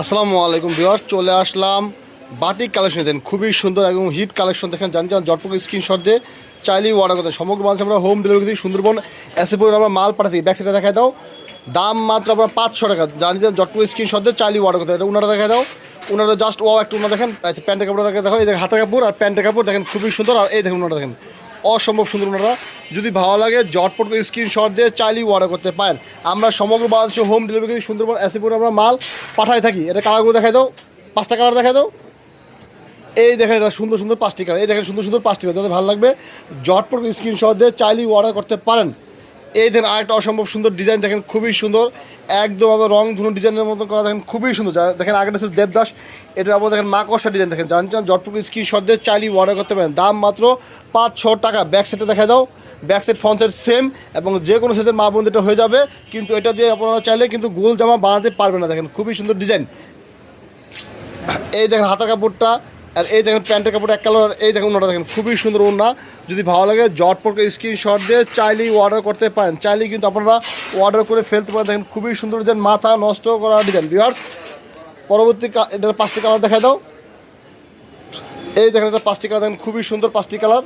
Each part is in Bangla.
আসসালামু আলাইকুম ভিউয়ার চলে আসলাম বাটিক কালেকশন দেন খুবই সুন্দর এবং হিট কালেকশন দেখেন, জানি জান জটপুর স্ক্রিনশট দিয়ে চাইলেই অর্ডার করতেন সমগ্র মানুষ আমরা হোম ডেলিভারি থেকে সুন্দরবন এসে আমরা মাল পাঠাতে ব্যাক সাইডে দেখায় দাও। দাম মাত্র আমরা পাঁচশো টাকা। জানি জান জটপুর স্ক্রিনশট দিয়ে চাইলেই অর্ডার করতে এটা ওনারা দেখায় দাও। ওনারা জাস্ট ও একটু ওনারা দেখেন। প্যান্টের কাপড় দেখে দেখো এই দেখেন হাতের কাপড় আর প্যান্টের কাপড় দেখেন, খুবই সুন্দর। আর এই দেখেন ওনারা দেখেন। অসম্ভব সুন্দর ওনারা। যদি ভালো লাগে জটপট করে স্ক্রিনশট দিয়ে চাইলেই অর্ডার করতে পারেন। আমরা সমগ্র বাংলাদেশে হোম ডেলিভারি সুন্দরবন সুন্দরবন এসিপুরে আমরা মাল পাঠাই থাকি। এটা কালারগুলো দেখাই দাও। পাঁচটা কালার দেখাই দাও। এই দেখেন এটা সুন্দর সুন্দর পাঁচটি কালার এই দেখেন সুন্দর সুন্দর পাঁচটি কালার যাদের ভালো লাগবে জটপট স্ক্রিনশট দিয়ে চাইলেই অর্ডার করতে পারেন। এই দেখেন আরেকটা অসম্ভব সুন্দর ডিজাইন দেখেন, খুবই সুন্দর। একদম আবার রং ধুনো ডিজাইনের মতো করা দেখেন, খুবই সুন্দর। দেখেন আগেটা ছিল দেবদাস, এটা আবার দেখেন মা কষা ডিজাইন দেখেন জানছেন জটপুর স্ক্রিনশট দিয়ে চাইলেই অর্ডার করতে পারেন। দাম মাত্র পাঁচ ছ টাকা ব্যাক সাইডে দেখা দাও। ব্যাক সাইড ফ্রন্ট সেম এবং যে কোনো সাইজের মা বোনদের হয়ে যাবে। কিন্তু এটা দিয়ে আপনারা চাইলে কিন্তু গোল জামা বানাতে পারবেন না। দেখেন, খুবই সুন্দর ডিজাইন এই দেখেন হাতা কাপড়টা আর এই দেখেন প্যান্টের কাপড় এক কালার, এই দেখুন ওটা দেখেন, খুবই সুন্দর ওনা যদি ভালো লাগে জটপট স্ক্রিনশট দিয়ে চাইলেই অর্ডার করতে পারেন। চাইলেই কিন্তু আপনারা অর্ডার করে ফেলতে পারেন। দেখেন, খুবই সুন্দর ডিজাইন মাথা নষ্ট করা ডিজাইন বিহার্স পরবর্তী এটার পাঁচটি কালার দেখা দাও। এই দেখেন, এটা পাঁচটি কালার, দেখেন, খুবই সুন্দর পাঁচটি কালার।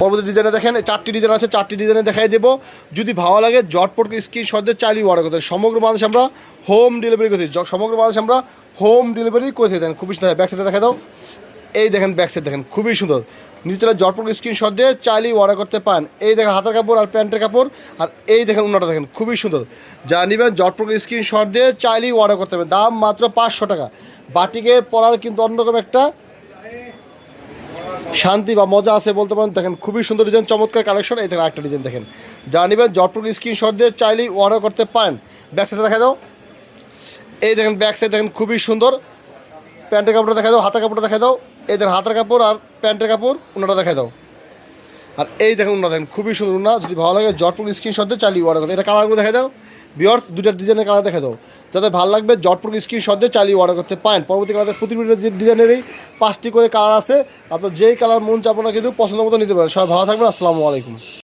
পরবর্তী ডিজাইনে দেখেন চারটি ডিজাইন আছে, চারটি ডিজাইনে দেখাই দেবো। যদি ভালো লাগে জটপট স্ক্রিনশট চাইলেই অর্ডার করতে সমগ্র বাংলাদেশে আমরা হোম ডেলিভারি করতে য- সমগ্র বাংলাদেশে আমরা হোম ডেলিভারি করে দেন খুবই সুন্দর। ব্যাক সাইডে দেখা দাও। এই দেখেন ব্যাক সাইড দেখেন, খুবই সুন্দর। নিচেরা জটপট স্ক্রিনশট দিয়ে চাইলেই অর্ডার করতে পান এই দেখেন, হাতের কাপড় আর প্যান্টের কাপড়। আর এই দেখেন, উন্নটা দেখেন, খুবই সুন্দর। যা নেবেন জটপট স্ক্রিনশট দিয়ে চাইলেই অর্ডার করতে পারেন। দাম মাত্র পাঁচশো টাকা। বাটিকে পরার কিন্তু অন্যরকম একটা শান্তি বা মজা আছে বলতে পারেন। দেখেন, খুবই সুন্দর ডিজাইন চমৎকার কালেকশন এই দেখেন একটা ডিজাইন দেখেন। যা নেবেন, জটপুর স্ক্রিনশট দিয়ে চাইলেই অর্ডার করতে পারেন। ব্যাক সাইডে দেখা দাও। এই দেখেন ব্যাক সাইড দেখেন, খুবই সুন্দর। প্যান্টের কাপড়টা দেখা দাও, হাতের কাপড়টা দেখা দাও। এই দেখেন, হাতের কাপড় আর প্যান্টের কাপড় ওনাটা দেখা দাও। আর এই দেখেন ওনারা দেখেন, খুবই সুন্দর ওনা যদি ভালো লাগে, জটপুর স্ক্রিনশট দিয়ে চালিয়ে অর্ডার করতে এটা কালারগুলো দেখা দাও। বিয়ার্স দুটা ডিজাইনের কালার দেখা দাও। যাতে ভালো লাগবে, জটপুর স্ক্রিনশট দিয়ে চালিয়ে অর্ডার করতে পারেন। পরবর্তী কালার ডিজাইনের এই পাঁচটি করে কালার আছে, আপনার যেই কালার মন চাপনা কিন্তু পছন্দ মতো নিতে পারেন। সবাই ভালো থাকবেন, আসসালামু আলাইকুম।